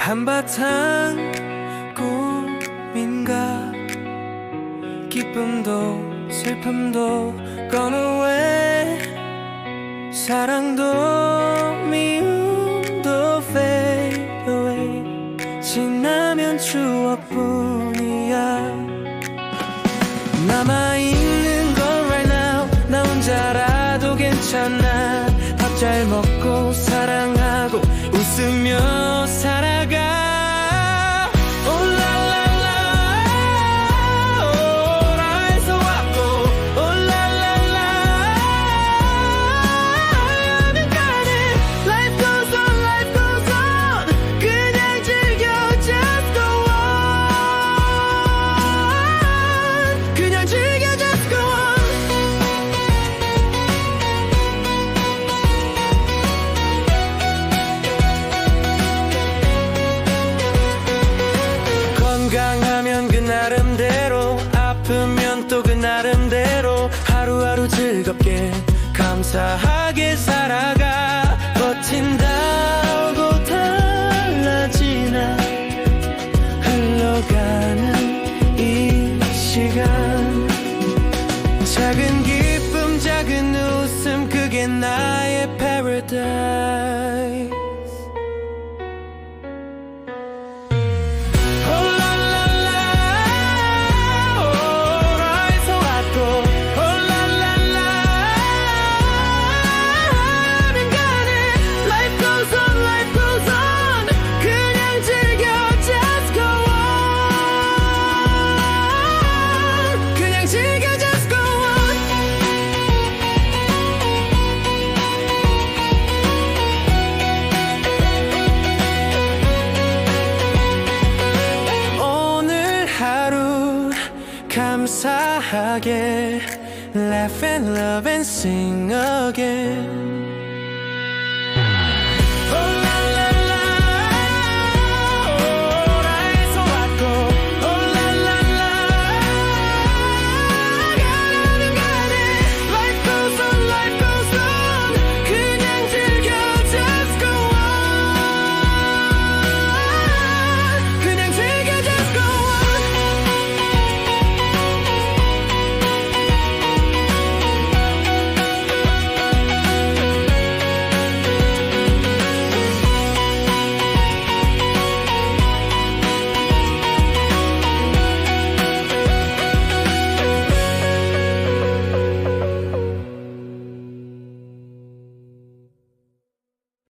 한바탕 꿈인가? 기쁨도 슬픔도 gone 사랑도 미움도 fade away. 지나면 추억뿐이야. 남아있는 건 right now. 나 혼자라도 괜찮아. 밥 잘 먹고 사랑하고 웃으며 살아 가 감사하게 살아가 버틴다고 달라지나 흘러가는 이 시간. 작은 기쁨 작은 웃음 그게 나의 paradise 감사하게 Laugh and love and sing again